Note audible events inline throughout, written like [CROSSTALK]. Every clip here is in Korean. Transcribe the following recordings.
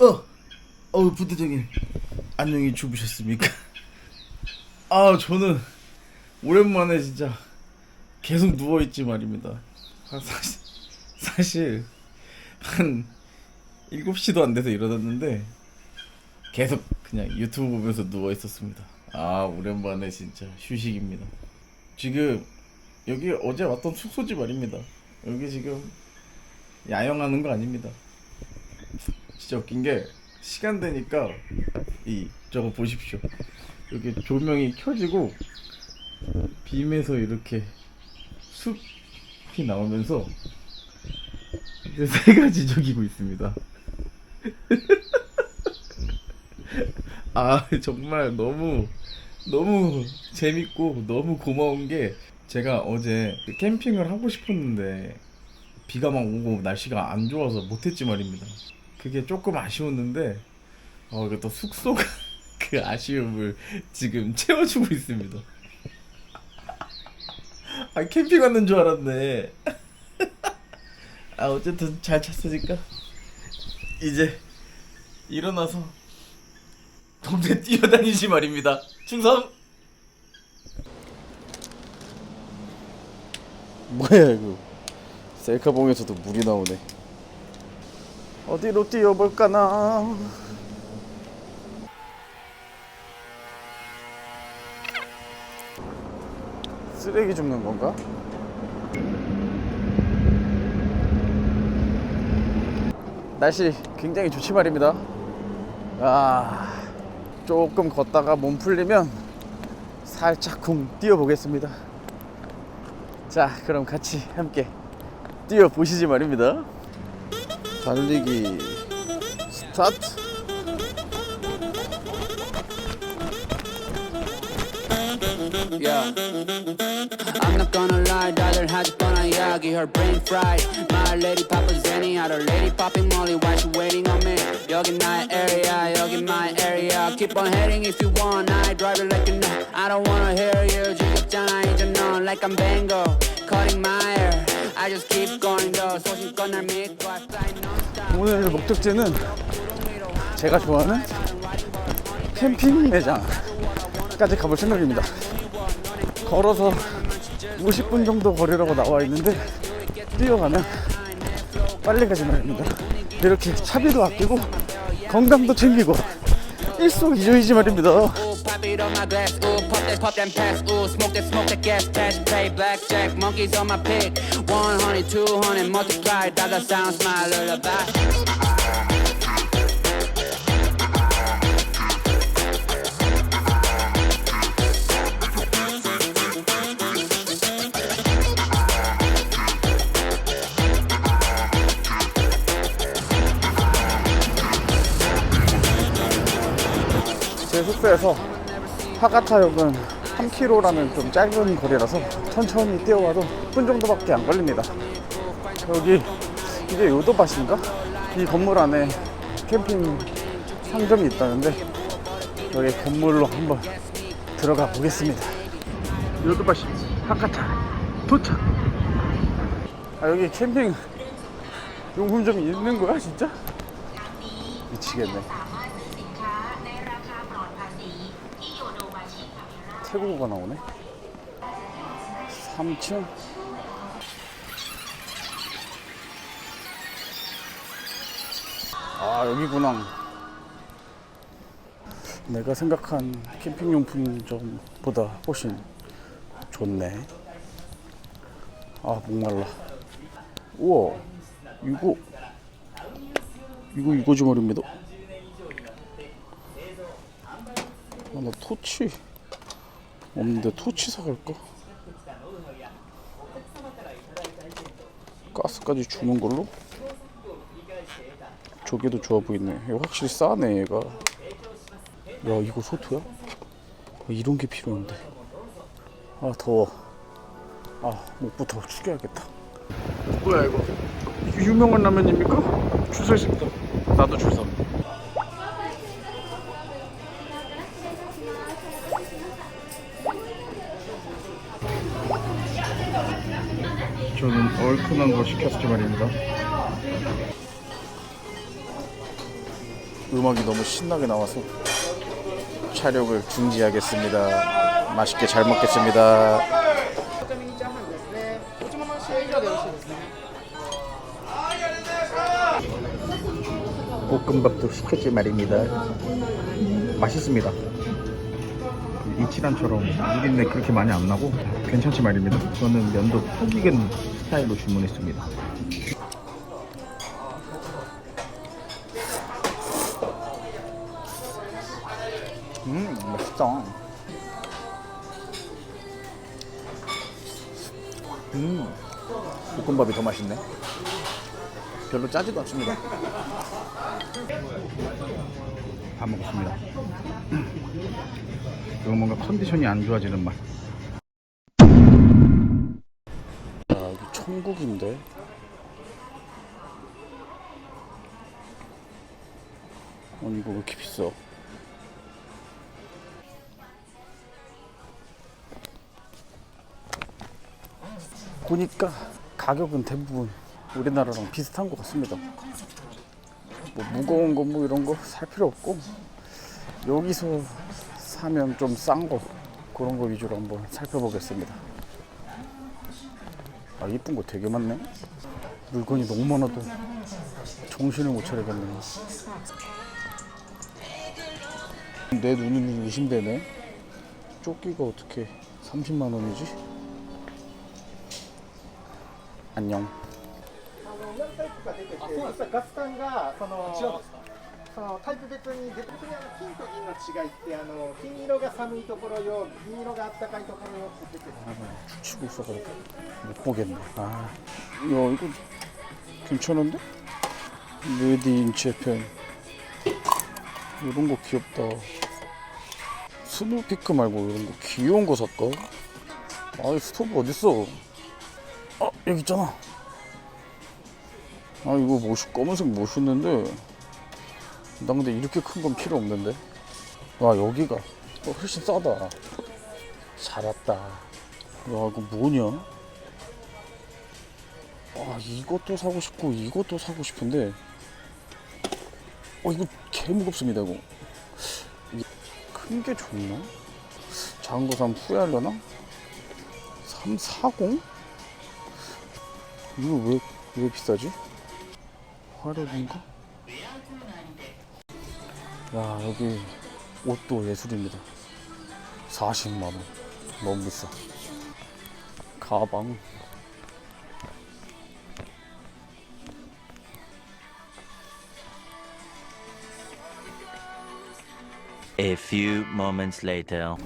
어, 어, 부대장님, 안녕히 주무셨습니까? [LAUGHS] 아, 저는 오랜만에 진짜 계속 누워 있지 말입니다. 아, 사실, 사실 한 7시도 안 돼서 일어났는데 계속 그냥 유튜브 보면서 누워 있었습니다. 아, 오랜만에 진짜 휴식입니다. 지금 여기 어제 왔던 숙소집 말입니다. 여기 지금 야영하는 거 아닙니다. 진짜 웃긴 게 시간 되니까 이 저거 보십시오. 여기 조명이 켜지고 빔에서 이렇게 숲이 나오면서 이제 [LAUGHS] 세 가지 적이고 있습니다. [LAUGHS] 아 정말 너무 너무 재밌고 너무 고마운 게 제가 어제 캠핑을 하고 싶었는데 비가 막 오고 날씨가 안 좋아서 못했지 말입니다. 그게 조금 아쉬웠는데 어 또 숙소가 [LAUGHS] 그 아쉬움을 지금 채워주고 있습니다. [LAUGHS] 아 캠핑 왔는 줄 알았네. [LAUGHS] 아 어쨌든 잘 찼으니까 이제 일어나서 동네 뛰어다니지 말입니다. 충성. 뭐야 이거? 셀카봉에서도 물이 나오네. 어디로 뛰어볼까나? 쓰레기 줍는 건가? 날씨 굉장히 좋지 말입니다. 아, 조금 걷다가 몸 풀리면 살짝 쿵 뛰어보겠습니다. 자, 그럼 같이 함께 뛰어보시지 말입니다. 달리기 스타트. Yeah. I'm not gonna lie, 다들 하지 뻔한 이야기 Her brain fried My lady papa Zenny Other lady popping Molly Why she waiting on me 여긴 나의 area 여긴 my area Keep on heading if you want I drive it like you know I don't wanna hear you 지겹잖아 이제 넌 Like I'm Bango Cutting my hair I just keep going though 소신껏 날 믿고 I fly non-stop 오늘 목적지는 제가 좋아하는 캠핑 매장까지 가볼 생각입니다. 걸어서 50분 정도 거리라고 나와 있는데 뛰어가면 빨리 가지 말입니다. 이렇게 차비도 아끼고 건강도 챙기고 일석이조이지 말입니다. Ooh, pop it on my glass. Ooh, pop that, pop that pass. Ooh, smoke that, smoke that gas. Patch, play blackjack. Monkeys on my pick. 100, 200, multiply. Dollar sound, smile, lullaby. 제 숙소에서 하가타역은 3km라는 좀 짧은 거리라서 천천히 뛰어와도 10분 정도밖에 안 걸립니다. 여기 이게 요도밭인가? 이 건물 안에 캠핑 상점이 있다는데 여기 건물로 한번 들어가 보겠습니다. 요도밭이 하카타 도착. 아 여기 캠핑 용품점이 있는 거야 진짜? 미치겠네. 태국어가 나오네. 3층. 아 여기구나. 내가 생각한 캠핑용품점보다 훨씬 좋네. 아 목말라. 우와 이거 이거 이거지 말입니다. 아, 나 토치 없는데 토치 사갈까? 가스까지 주는 걸로? 저게도 좋아 보이네. 이거 확실히 싸네 얘가. 야 이거 소토야? 아, 이런 게 필요한데. 아 더워. 아 목부터 축여야겠다. 뭐야 이거? 이게 유명한 라면입니까? 줄 서 있습니다. 나도 줄 서. 새콤한 거 시켰지 말입니다. 음악이 너무 신나게 나와서 촬영을 중지하겠습니다. 맛있게 잘 먹겠습니다. 볶음밥도 시켰지 말입니다. 맛있습니다. 이치란처럼 누린내 그렇게 많이 안 나고 괜찮지 말입니다. 저는 면도 푹 익은 스타일로 주문했습니다. 음 맛있다. 음 볶음밥이 더 맛있네. 별로 짜지도 않습니다. 다 먹었습니다. 이거 뭔가 컨디션이 안 좋아지는 맛. 아, 여기 천국인데. 아니 이거 왜 이렇게 비싸? 보니까 가격은 대부분 우리나라랑 비슷한 것 같습니다. 뭐 무거운 거 뭐 이런 거 살 필요 없고 여기서 사면 좀 싼 거 그런 거 위주로 한번 살펴보겠습니다. 아 이쁜 거 되게 많네. 물건이 너무 많아도 정신을 못 차리겠네. 내 눈은 의심되네. 조끼가 어떻게 30만 원이지? 안녕. 実はガス管がそのそ のタイプ別に別にあの金と銀の違いってあの金色が寒いところよ銀色があったかいところよって出てる 치고 있어가지고 못 보겠네. 아, 야 이거 괜찮은데? 레디 인 재팬 이런 거 귀엽다. 스노피크 말고 이런 거 귀여운 거 살까? 아, 스토브 어딨어? 아, 여기 있잖아. 아, 이거 멋있, 검은색 멋있는데. 나 근데 이렇게 큰 건 필요 없는데. 와, 여기가 어, 훨씬 싸다. 잘 왔다. 야 이거 뭐냐? 아 이것도 사고 싶고 이것도 사고 싶은데 어 이거 개 무겁습니다 이거 큰 게 좋나? 작은 거 사면 후회하려나? 340? 이거 왜, 왜 비싸지? 화력인가? 야 여기 옷도 예술입니다. 40만원. 너무 비싸. 가방. A few moments later.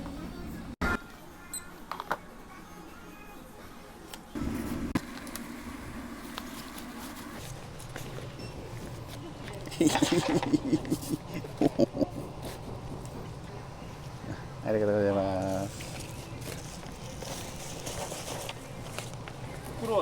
아리가토 고자이마스 袋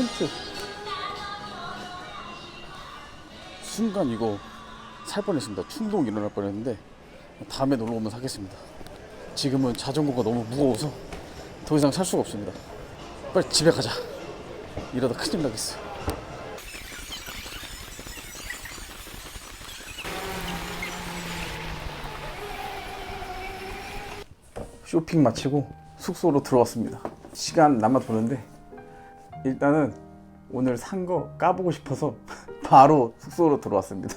텐트. 순간 이거 살 뻔했습니다. 충동 일어날 뻔했는데 다음에 놀러 오면 사겠습니다. 지금은 자전거가 너무 무거워서 더 이상 살 수가 없습니다. 빨리 집에 가자. 이러다 큰일 나겠어. 쇼핑 마치고 숙소로 들어왔습니다. 시간 남아 도는데 일단은 오늘 산 거 까보고 싶어서 [LAUGHS] 바로 숙소로 들어왔습니다.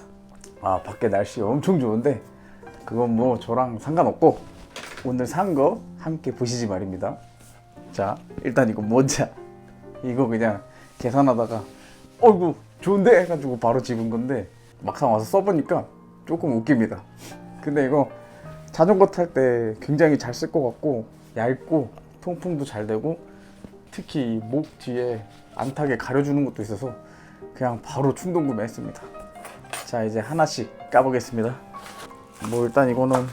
아 밖에 날씨 엄청 좋은데 그건 뭐 저랑 상관없고 오늘 산 거 함께 보시지 말입니다. 자 일단 이거 먼저 [LAUGHS] 이거 그냥 계산하다가 어이구 좋은데 해가지고 바로 집은 건데 막상 와서 써보니까 조금 웃깁니다. 근데 이거 자전거 탈 때 굉장히 잘 쓸 것 같고 얇고 통풍도 잘 되고 특히 목 뒤에 안 타게 가려주는 것도 있어서 그냥 바로 충동 구매했습니다. 자 이제 하나씩 까보겠습니다. 뭐 일단 이거는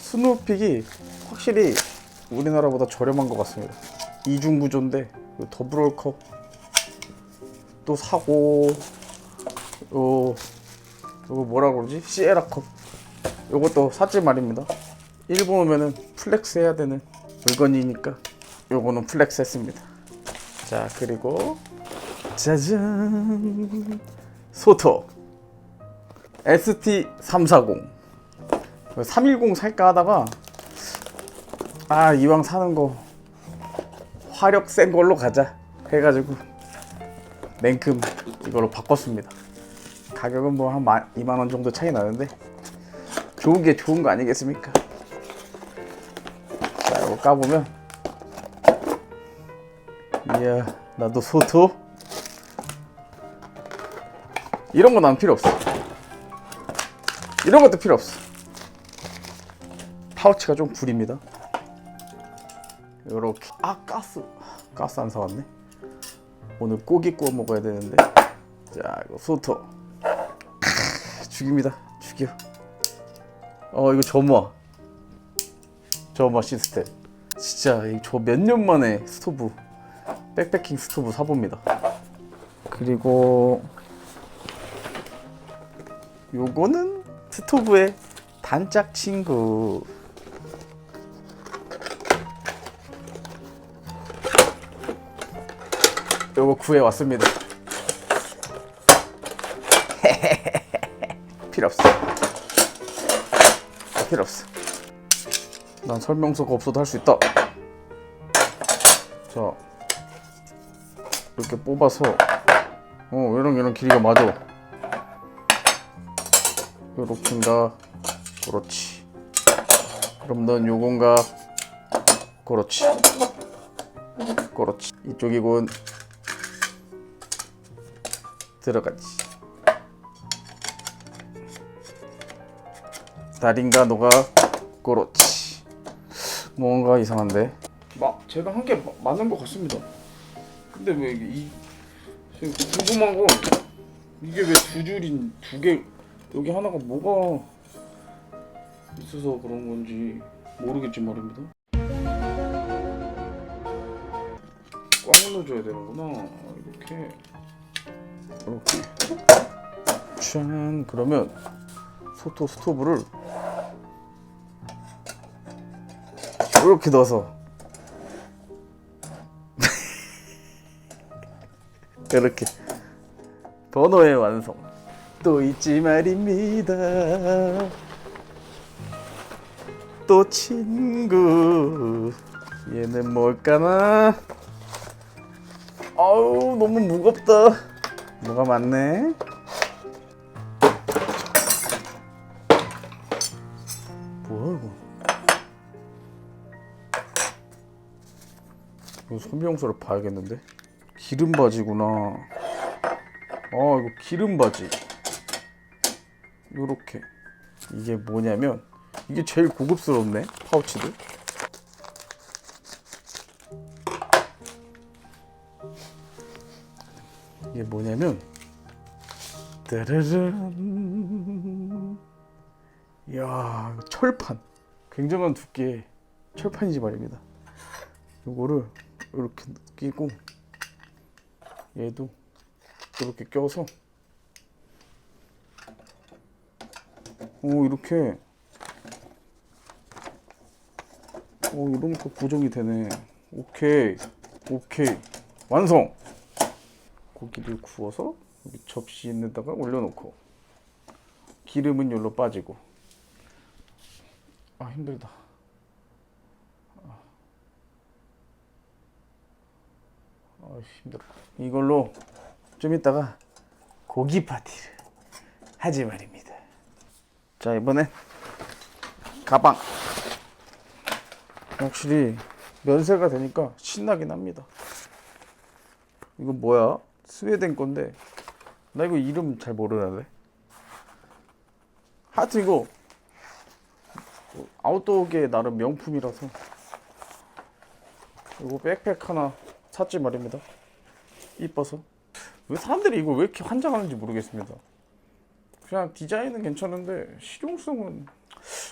스누픽이 확실히 우리나라보다 저렴한 것 같습니다. 이중 구조인데 그 더블월컵 또 사고 요 요거 뭐라 그러지? 시에라 컵 요것도 샀지 말입니다. 일본 오면은 플렉스 해야 되는 물건이니까 요거는 플렉스 했습니다. 자 그리고 짜잔! 소토. ST340 310 살까 하다가 아 이왕 사는 거 화력 센 걸로 가자 해가지고 냉큼 이걸로 바꿨습니다. 가격은 뭐 한 2만원 정도 차이 나는데 좋은 게 좋은 거 아니겠습니까? 자 이거 까보면 이야 나도 소토? 이런 거 난 필요 없어. 이런 것도 필요 없어. 파우치가 좀 구립니다. 요렇게. 아 가스. 가스 안 사왔네. 오늘 고기 구워 먹어야 되는데. 자 이거 소토. 크, 죽입니다. 죽여. 어 이거 점화. 점화 시스템. 진짜 저 몇 년 만에 스토브 백패킹 스토브 사봅니다 그리고 요거는 스토브의 단짝 친구 요거 구해 왔습니다. [LAUGHS] 필요 없어. 필요 없어. 난 설명서가 없어도 할 수 있다. 뽑아서 어 이런 이런 길이가 맞아. 요렇게인가? 그렇지. 그럼 넌 요건가? 그렇지. 그렇지. 이쪽이군. 들어가지. 다린가 너가 그렇지. 뭔가 이상한데. 막 제가 한 게 맞는 것 같습니다. 근데 왜이 궁금한 건 이게 왜 두 줄인 두 개 여기 하나가 뭐가 있어서 그런 건지 모르겠지 말입니다. 꽉 눌러줘야 되는구나. 이렇게. 이렇게 짠 그러면 소토 스토브를 이렇게 넣어서 이렇게 번호의 완성 또 있지 말입니다 또 친구 얘는 뭘까나 아우 너무 무겁다 뭐가 많네. 뭐야 이거? 이거 소비용서를 봐야겠는데? 기름 바지구나. 아 이거 기름 바지. 요렇게 이게 뭐냐면 이게 제일 고급스럽네 파우치들. 이게 뭐냐면 따라란 이야 철판 굉장한 두께의 철판이지 말입니다 요거를 이렇게 끼고 얘도 이렇게 껴서. 오 이렇게. 오 이러니까 고정이 되네. 오케이. 오케이. 완성! 고기를 구워서 여기 접시에다가 올려놓고 기름은 여기로 빠지고. 아 힘들다 힘들어. 이걸로 좀 이따가 고기 파티를 하지 말입니다. 자 이번엔 가방. 확실히 면세가 되니까 신나긴 합니다. 이거 뭐야? 스웨덴 건데. 나 이거 이름 잘 모르는데. 하여튼 이거 아웃도어계 나름 명품이라서 이거 백팩 하나 샀지 말입니다 이뻐서 왜 사람들이 이거 왜 이렇게 환장하는지 모르겠습니다 그냥 디자인은 괜찮은데 실용성은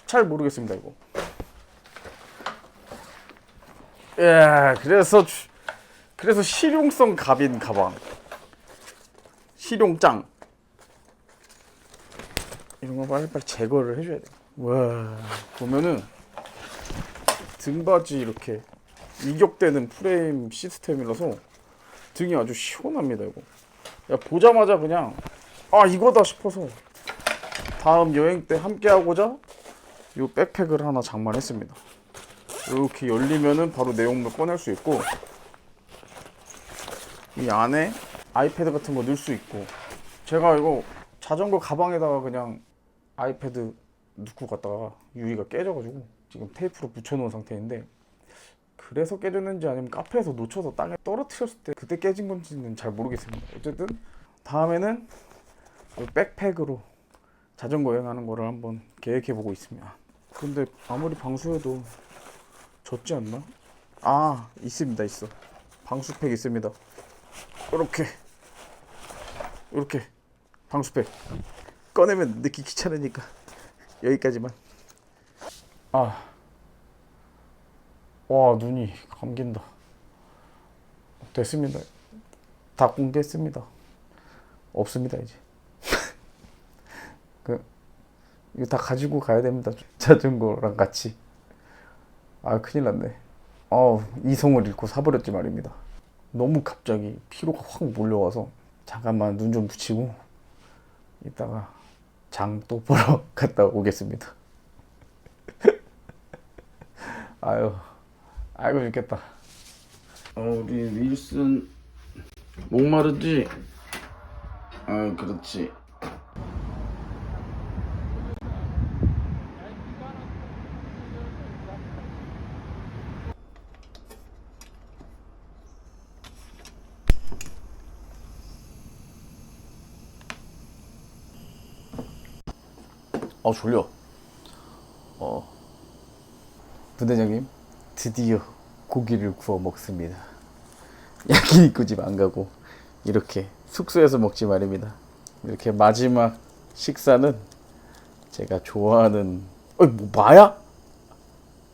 잘 모르겠습니다 이거. 예, 그래서 주- 그래서 실용성 갑인 가방. 실용짱. 이런 거 빨리빨리 제거를 해줘야 돼. 와 보면은 등받이 이렇게 이격되는 프레임 시스템이라서 등이 아주 시원합니다 이거. 야 보자마자 그냥 아 이거다 싶어서 다음 여행 때 함께 하고자 이 백팩을 하나 장만했습니다. 이렇게 열리면은 바로 내용물 꺼낼 수 있고 이 안에 아이패드 같은 거 넣을 수 있고 제가 이거 자전거 가방에다가 그냥 아이패드 넣고 갔다가 유리가 깨져가지고 지금 테이프로 붙여놓은 상태인데 그래서 깨졌는지 아니면 카페에서 놓쳐서 땅에 떨어뜨렸을 때 그때 깨진 건지는 잘 모르겠습니다. 어쨌든 다음에는 이 백팩으로 자전거 여행하는 거를 한번 계획해 보고 있습니다. 근데 아무리 방수해도 젖지 않나? 아 있습니다 있어 방수팩 있습니다. 이렇게 이렇게 방수팩 꺼내면 넣기 귀찮으니까 여기까지만. 아. 와 눈이 감긴다. 됐습니다. 다 공개했습니다. 없습니다 이제. [LAUGHS] 그 이거 다 가지고 가야 됩니다. 자전거랑 같이. 아 큰일 났네. 어 이성을 잃고 사버렸지 말입니다. 너무 갑자기 피로가 확 몰려와서 잠깐만 눈 좀 붙이고 이따가 장 또 [LAUGHS] 보러 갔다 오겠습니다. [LAUGHS] 아유, 아이고 죽겠다. 어, 우리 윌슨 목마르지? 아, 그렇지. 어 졸려. 어. 부대장님 드디어 고기를 구워 먹습니다. [LAUGHS] 야끼니쿠 집안 가고 이렇게 숙소에서 먹지 말입니다. 이렇게 마지막 식사는 제가 좋아하는 어이 뭐 마야?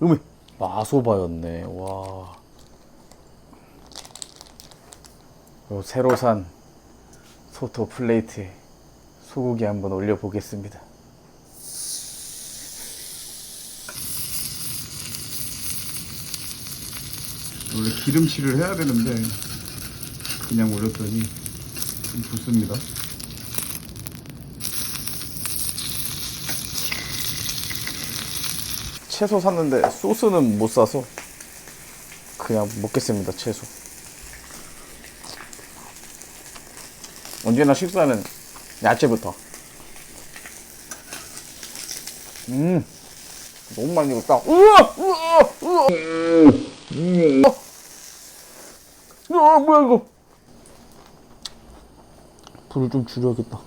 음에 마소바였네. 와. 요 새로 산 소토 플레이트에 소고기 한번 올려 보겠습니다. 원래 기름칠을 해야 되는데 그냥 올렸더니 좀 좋습니다. 채소 샀는데 소스는 못 사서 그냥 먹겠습니다. 채소. 언제나 식사는 야채부터. 음, 너무 많이 익었다. 우와, 우와, 우와. 아 뭐야 이거. 불을 좀 줄여야겠다.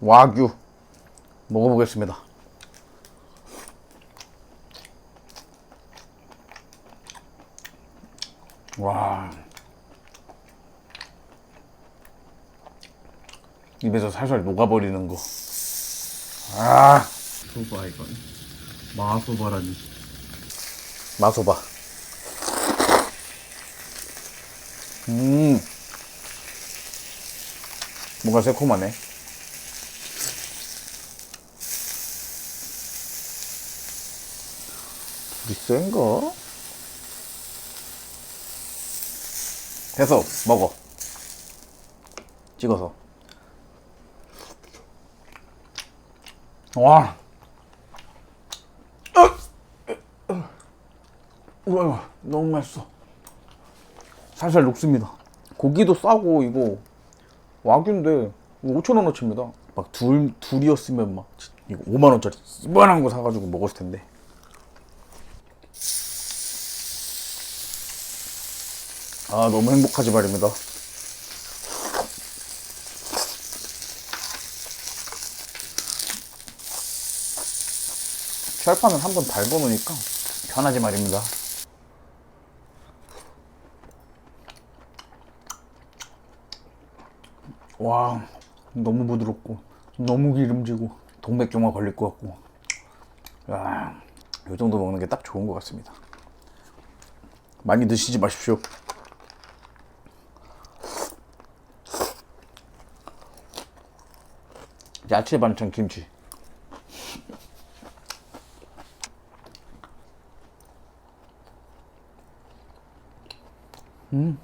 와규. 먹어보겠습니다. 와. 입에서 살살 녹아버리는 거. 아, 소바 이건. 마소바라니. 마소바 음. 뭔가 새콤하네. 불이 센가? 해서 먹어. 찍어서. 와. 우와, 너무 맛있어. 살살 녹습니다. 고기도 싸고 이거 와규인데 5천 원어치입니다. 막 둘 둘이었으면 막 이거 5만 원짜리 이만한 거 사가지고 먹었을 텐데. 아 너무 행복하지 말입니다. 철판은 한번 밟아놓으니까 편하지 말입니다. 와 너무 부드럽고 너무 기름지고 동맥경화 걸릴 것 같고 야, 이 정도 먹는 게 딱 좋은 것 같습니다. 많이 드시지 마십시오. 야채 반찬 김치. 음,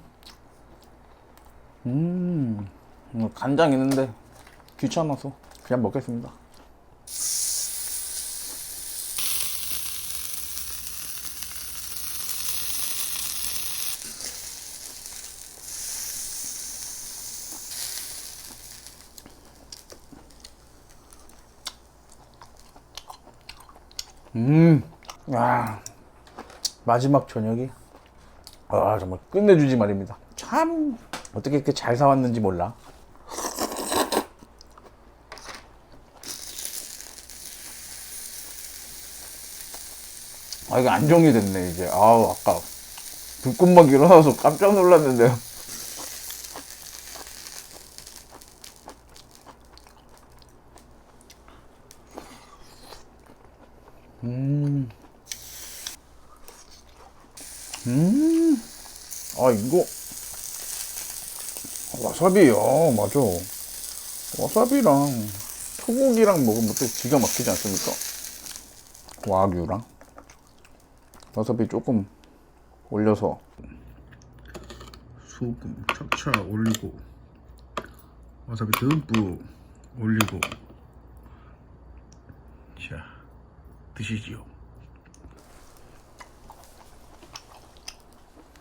음, 간장 있는데 귀찮아서 그냥 먹겠습니다. 음, 와, 마지막 저녁이 아 정말 끝내주지 말입니다. 참 어떻게 이렇게 잘 사왔는지 몰라. 아 이게 안 정리됐네 이제. 아우 아까 불꽃 막 일어나서 깜짝 놀랐는데요. 아 이거. 와사비요. 맞아. 와사비랑 소고기랑 먹으면 또 기가 막히지 않습니까? 와규랑 와사비 조금 올려서 소금 차차 올리고 와사비 듬뿍 올리고 자 드시지요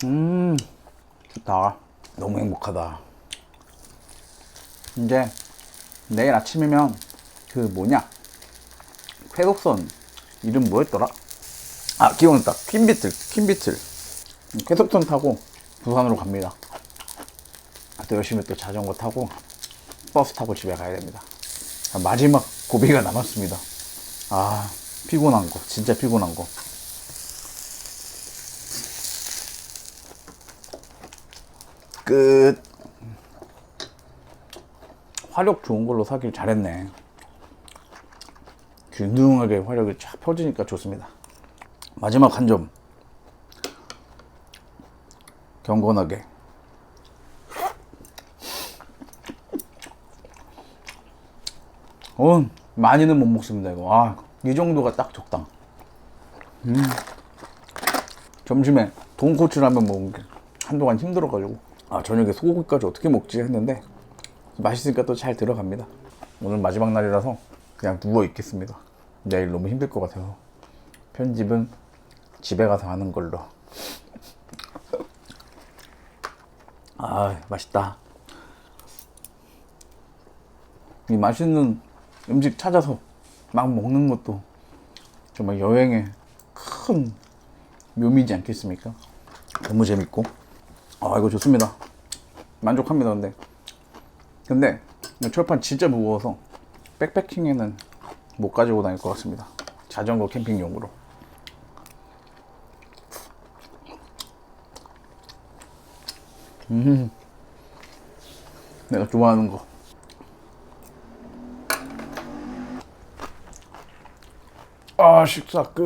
음, 좋다. 너무 행복하다. 이제 내일 아침이면 그 뭐냐? 쾌속선 이름 뭐였더라? 아, 기억났다. 퀸비틀, 퀸비틀. 쾌속선 타고 부산으로 갑니다. 아, 또 열심히 또 자전거 타고 버스 타고 집에 가야 됩니다. 아, 마지막 고비가 남았습니다. 아, 피곤한 거. 진짜 피곤한 거. 끝. 화력 좋은 걸로 사길 잘했네. 균등하게 화력이 쫙 펴지니까 좋습니다. 마지막 한 점. 경건하게. 어, 많이는 못 먹습니다, 이거. 아, 이 정도가 딱 적당. 음. 점심에 돈코츠 라면 먹은 게 한동안 힘들어가지고 아 저녁에 소고기까지 어떻게 먹지 했는데 맛있으니까 또 잘 들어갑니다 오늘 마지막 날이라서 그냥 누워 있겠습니다 내일 너무 힘들 것 같아서 편집은 집에 가서 하는 걸로. 아 맛있다. 이 맛있는 음식 찾아서 막 먹는 것도 정말 여행의 큰 묘미지 않겠습니까? 너무 재밌고. 아 이거 좋습니다. 만족합니다 근데. 근데 이 철판 진짜 무거워서 백패킹에는 못 가지고 다닐 것 같습니다. 자전거 캠핑용으로 음 내가 좋아하는 거 아, 식사 끝.